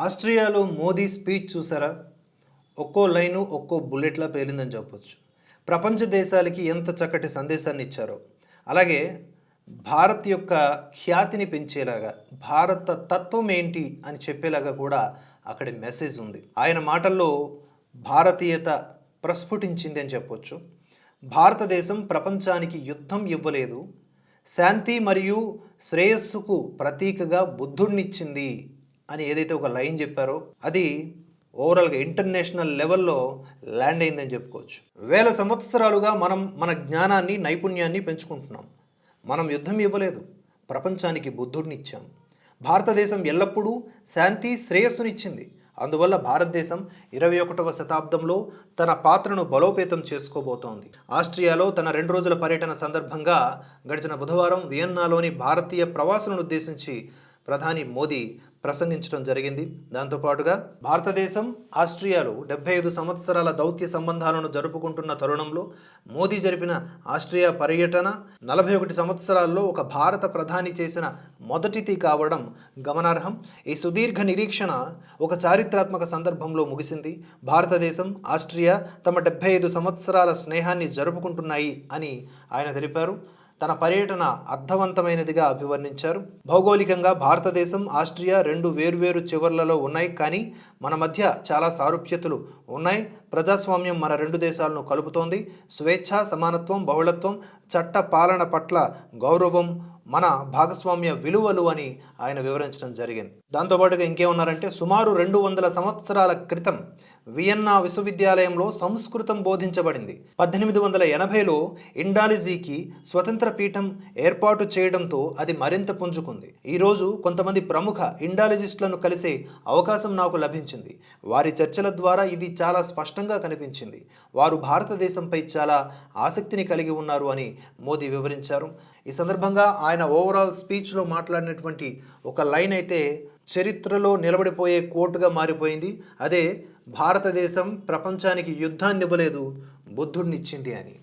ఆస్ట్రియాలో Modi speech చూసారా? ఒక్కో line ఒక్కో బుల్లెట్లా పేలిందని చెప్పొచ్చు. ప్రపంచ దేశాలకి ఎంత చక్కటి సందేశాన్ని ఇచ్చారో. అలాగే భారత్ యొక్క ఖ్యాతిని పెంచేలాగా భారత తత్వం ఏంటి అని చెప్పేలాగా కూడా అక్కడి మెసేజ్ ఉంది. ఆయన మాటల్లో భారతీయత ప్రస్ఫుటించింది అని చెప్పొచ్చు. భారతదేశం ప్రపంచానికి యుద్ధం ఇవ్వలేదు. శాంతి మరియు శ్రేయస్సుకు ప్రతీకగా బుద్ధుడినిచ్చింది అని ఏదైతే ఒక లైన్ చెప్పారో అది ఓవరాల్గా ఇంటర్నేషనల్ లెవెల్లో ల్యాండ్ అయిందని చెప్పుకోవచ్చు. వేల సంవత్సరాలుగా మనం మన జ్ఞానాన్ని నైపుణ్యాన్ని పెంచుకుంటున్నాం. మనం యుద్ధం ఇవ్వలేదు. ప్రపంచానికి బుద్ధుడిని ఇచ్చాం భారతదేశం ఎల్లప్పుడూ శాంతి శ్రేయస్సునిచ్చింది. అందువల్ల భారతదేశం ఇరవై ఒకటవ శతాబ్దంలో తన పాత్రను బలోపేతం చేసుకోబోతోంది. ఆస్ట్రియాలో తన రెండు రోజుల పర్యటన సందర్భంగా గడిచిన బుధవారం వియన్నాలోని భారతీయ ప్రవాసులను ఉద్దేశించి ప్రధాని మోదీ ప్రసంగించడం జరిగింది. దాంతోపాటుగా భారతదేశం ఆస్ట్రియాలో డెబ్బై ఐదు సంవత్సరాల దౌత్య సంబంధాలను జరుపుకుంటున్న తరుణంలో మోదీ జరిపిన ఆస్ట్రియా పర్యటన నలభై ఒకటి సంవత్సరాల్లో ఒక భారత ప్రధాని చేసిన మొదటిది కావడం గమనార్హం. ఈ సుదీర్ఘ నిరీక్షణ ఒక చారిత్రాత్మక సందర్భంలో ముగిసింది. భారతదేశం ఆస్ట్రియా తమ డెబ్బై ఐదు సంవత్సరాల స్నేహాన్ని జరుపుకుంటున్నాయి అని ఆయన తెలిపారు. తన పర్యటన అర్థవంతమైనదిగా అభివర్ణించారు. భౌగోళికంగా భారతదేశం ఆస్ట్రియా రెండు వేర్వేరు చివర్లలో ఉన్నాయి. కానీ మన మధ్య చాలా సారూప్యతలు ఉన్నాయి. ప్రజాస్వామ్యం మన రెండు దేశాలను కలుపుతోంది. స్వేచ్ఛ సమానత్వం బహుళత్వం చట్ట పాలన పట్ల గౌరవం మన భాగస్వామ్య విలువలు అని ఆయన వివరించడం జరిగింది. దాంతోపాటుగా ఇంకేమన్నారంటే సుమారు రెండు వందల సంవత్సరాల క్రితం వియన్నా విశ్వవిద్యాలయంలో సంస్కృతం బోధించబడింది. పద్దెనిమిది వందల ఎనభైలో ఇండాలిజీకి స్వతంత్ర పీఠం ఏర్పాటు చేయడంతో అది మరింత పుంజుకుంది. ఈరోజు కొంతమంది ప్రముఖ ఇండాలజిస్టులను కలిసే అవకాశం నాకు లభించింది. వారి చర్చల ద్వారా ఇది చాలా స్పష్టంగా కనిపించింది. వారు భారతదేశంపై చాలా ఆసక్తిని కలిగి ఉన్నారు అని మోదీ వివరించారు. ఈ సందర్భంగా ఆయన ఓవరాల్ స్పీచ్లో మాట్లాడినటువంటి ఒక లైన్ అయితే చరిత్రలో నిలబడిపోయే కోటుగా మారిపోయింది. అదే భారతదేశం ప్రపంచానికి యుద్ధాన్ని ఇవ్వలేదు బుద్ధుడినిచ్చింది అని.